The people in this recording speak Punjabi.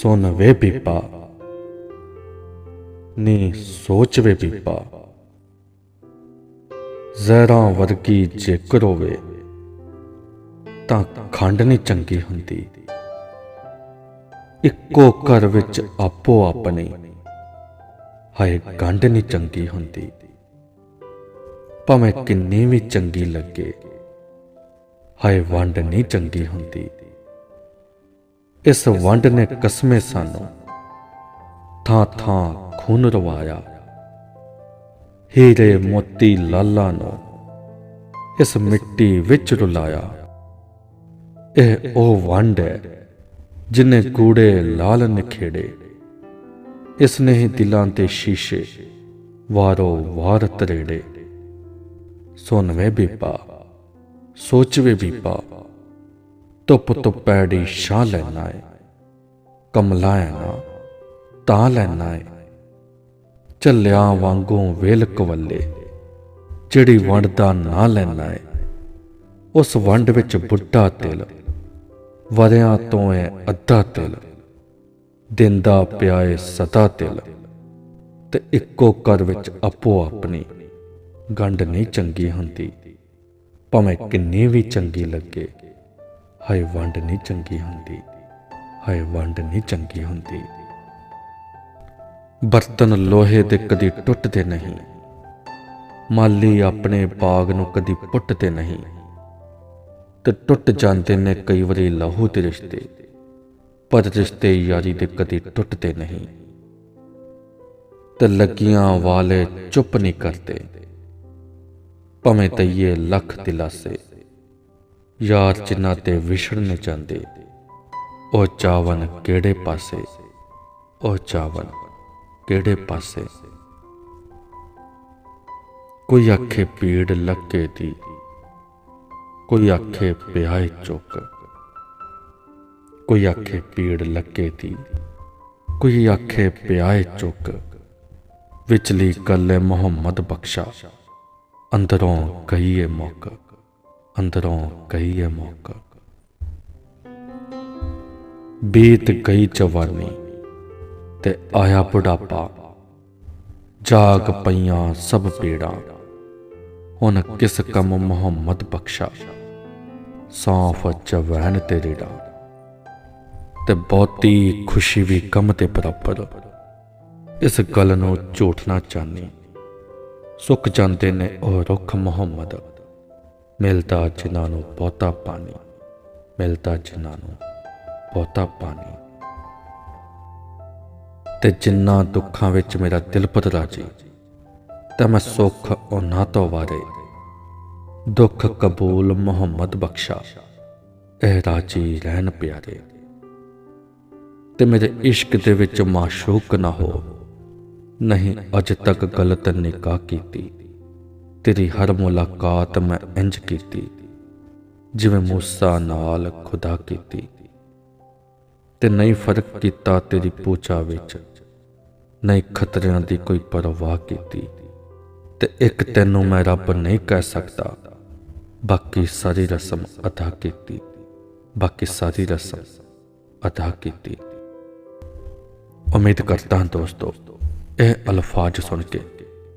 ਸੁਣ ਵੇ ਪੀਪਾ ਨੀ ਸੋਚ ਵੇ ਪੀਪਾ ਜ਼ਹਿਰਾਂ ਵਰਗੀ ਜੇਕਰ ਹੋਵੇ, ਤਾਂ ਖੰਡ ਨਹੀਂ ਚੰਗੀ ਹੁੰਦੀ। ਇੱਕੋ ਘਰ ਵਿੱਚ ਆਪੋ ਆਪਣੀ ਹਾਏ ਗੰਢ ਨਹੀਂ ਚੰਗੀ ਹੁੰਦੀ। ਭਾਵੇਂ ਕਿੰਨੀ ਵੀ ਚੰਗੀ ਲੱਗੇ, ਹਾਏ ਵੰਡ ਨਹੀਂ ਚੰਗੀ ਹੁੰਦੀ। ਇਸ ਵੰਡ ਨੇ ਕਸਮੇ ਸਾਨੂੰ ਥਾਂ ਥਾਂ ਖੂਨ ਰਵਾਇਆ। ਹੀਰੇ ਮੋਤੀ ਲਾਲਾ ਨੂੰ ਇਸ ਮਿੱਟੀ ਵਿੱਚ ਰੁਲਾਇਆ। ਇਹ ਉਹ ਵੰਡ ਹੈ ਜਿਨੇ ਕੂੜੇ ਲਾਲ ਨਿਖੇੜੇ। ਇਸ ਨੇ ਹੀ ਦਿਲਾਂ ਤੇ ਸ਼ੀਸ਼ੇ, ਵਾਰੋ ਵਾਰ ਤਰੇੜੇ। ਸੁਣ ਵੇ ਬੀਪਾ ਸੋਚ ਵੇ ਬੀਪਾ ਧੁੱਪ ਤੋਂ ਪੈੜੀ ਸ਼ਾਹ ਲੈਣਾ ਏ ਕਮਲਾਇਆ ਨਾ ਤਾਂ ਲੈਣਾ ਏ। ਚੱਲਿਆ ਵਾਂਗੂ ਵੇਲ ਕਵੱਲੇ, ਜਿਹੜੀ ਵੰਡ ਦਾ ਨਾਂ ਲੈਣਾ ਏ। ਉਸ ਵੰਡ ਵਿੱਚ ਬੁੱਢਾ ਤਿਲ, ਵਰਿਆਂ ਤੋਂ ਏ ਅੱਧਾ ਤਿਲ ਦਿੰਦਾ ਪਿਆ ਏ ਸਦਾ ਤਿਲ, ਤੇ ਇੱਕੋ ਘਰ ਵਿੱਚ ਆਪੋ ਆਪਣੀ, ਗੰਢ ਨਹੀਂ ਚੰਗੀ ਹੁੰਦੀ, ਭਾਵੇਂ ਕਿੰਨੀ ਵੀ ਚੰਗੀ ਲੱਗੇ। ਹਾਏ ਵੰਡ ਨਹੀਂ ਚੰਗੀ ਹੁੰਦੀ, ਹਾਏ ਵੰਡ ਨਹੀਂ ਚੰਗੀ ਹੁੰਦੀ। ਬਰਤਨ ਲੋਹੇ ਦੇ ਕਦੀ ਟੁੱਟਦੇ ਨਹੀਂ, ਮਾਲੀ ਆਪਣੇ ਬਾਗ ਨੂੰ ਕਦੀ ਪੁੱਟਦੇ ਨਹੀਂ, ਤੇ ਟੁੱਟ ਜਾਂਦੇ ਨੇ ਕਈ ਵਾਰੀ ਲਹੂ ਦੇ ਰਿਸ਼ਤੇ, ਪਰ ਰਿਸ਼ਤੇ ਯਾਰੀ ਦੇ ਕਦੀ ਟੁੱਟਦੇ ਨਹੀਂ। ਤੇ ਲੱਗੀਆਂ ਵਾਲੇ ਚੁੱਪ ਨਹੀਂ ਕਰਦੇ, ਭਵੇਂ ਤਈਏ ਲੱਖ ਦਿਲਾਸੇ। ਯਾਰ ਜਿਨ੍ਹਾਂ ਤੇ ਵਿਛੜਨੇ ਚਾਹੁੰਦੇ ਉਹ ਚਾਵਨ ਕਿਹੜੇ ਪਾਸੇ? ਉਹ ਚਾਵਨ ਕਿਹੜੇ ਪਾਸੇ? ਕੋਈ ਆਖੇ ਪੀੜ ਲੱਕੇ ਦੀ, ਕੋਈ ਆਖੇ ਪਿਆਏ ਚੁੱਕ। ਕੋਈ ਆਖੇ ਪੀੜ ਲੱਕੇ ਦੀ, ਕੋਈ ਆਖੇ ਪਿਆਏ ਚੁੱਕ। ਵਿਚਲੀ ਗੱਲ ਹੈ ਮੁਹੰਮਦ ਬਖਸ਼ਾ, ਅੰਦਰੋਂ ਕਹੀਏ ਮੁੱਕ। ਅੰਦਰੋਂ ਕਹੀਏ ਮੁੱਕ। ਬੀਤ ਗਈ ਜਵਾਨੀ ਤੇ ਆਇਆ ਬੁਢਾਪਾ। ਜਾਗ ਪਈਆਂ ਸਭ ਪੀੜਾਂ। ਹੁਣ ਕਿਸ ਕੰਮ ਮੁਹੰਮਦ ਬਖਸ਼ਾ? ਸੌਂਫ ਜਵੈਨ ਤੇ ਰੀੜਾ ਤੇ ਬਹੁਤੀ ਖੁਸ਼ੀ ਵੀ ਕਮ ਤੇ ਬਰਾਬਰ। ਇਸ ਗੱਲ ਨੂੰ ਝੂਠਣਾ ਚਾਹਨੀ ਸੁੱਕ ਜਾਂਦੇ ਨੇ ਉਹ ਰੁੱਖ ਮੁਹੰਮਦ। ਮਿਲਦਾ ਜਿਨ੍ਹਾਂ ਨੂੰ ਬਹੁਤਾ ਪਾਣੀ, ਮਿਲਦਾ ਜਿਨ੍ਹਾਂ ਨੂੰ ਬਹੁਤਾ ਪਾਣੀ। ਤੇ ਜਿੰਨਾ ਦੁੱਖਾਂ ਵਿੱਚ ਮੇਰਾ ਦਿਲ ਪਤਲਾ ਜੀ, ਤਾਂ ਮੈਂ ਸੁੱਖ ਉਹਨਾਂ ਤੋਂ ਵਾਰੇ। ਦੁੱਖ ਕਬੂਲ ਮੁਹੰਮਦ ਬਖਸ਼ਾ, ਇਹ ਰਾਜੀ ਰਹਿਣ ਪਿਆਰੇ। ਤੇ ਮੇਰੇ ਇਸ਼ਕ ਦੇ ਵਿੱਚ ਮਾਸ਼ੂਕ ਨਾ ਹੋ, ਨਹੀਂ ਅਜ ਤੱਕ ਗਲਤ ਨਿਕਾਹ ਕੀਤੀ। ਤੇਰੀ ਹਰ ਮੁਲਾਕਾਤ ਮੈਂ ਇੰਜ ਕੀਤੀ, ਜਿਵੇਂ ਮੂਸਾ ਨਾਲ ਖੁਦਾ ਕੀਤੀ। ਤੇ ਨਹੀਂ ਫ਼ਰਕ ਕੀਤਾ ਤੇਰੀ ਪੂਛਾ ਵਿੱਚ, ਨਹੀਂ ਖਤਰਿਆਂ ਦੀ ਕੋਈ ਪਰਵਾਹ ਕੀਤੀ। ਤੇ ਇੱਕ ਤੈਨੂੰ ਮੈਂ ਰੱਬ ਨਹੀਂ ਕਹਿ ਸਕਦਾ, ਬਾਕੀ ਸਾਰੀ ਰਸਮ ਅਦਾ ਕੀਤੀ, ਬਾਕੀ ਸਾਰੀ ਰਸਮ ਅਦਾ ਕੀਤੀ। ਉਮੀਦ ਕਰਦਾ ਹਾਂ ਦੋਸਤੋ, ਇਹ ਅਲਫਾਜ਼ ਸੁਣ ਕੇ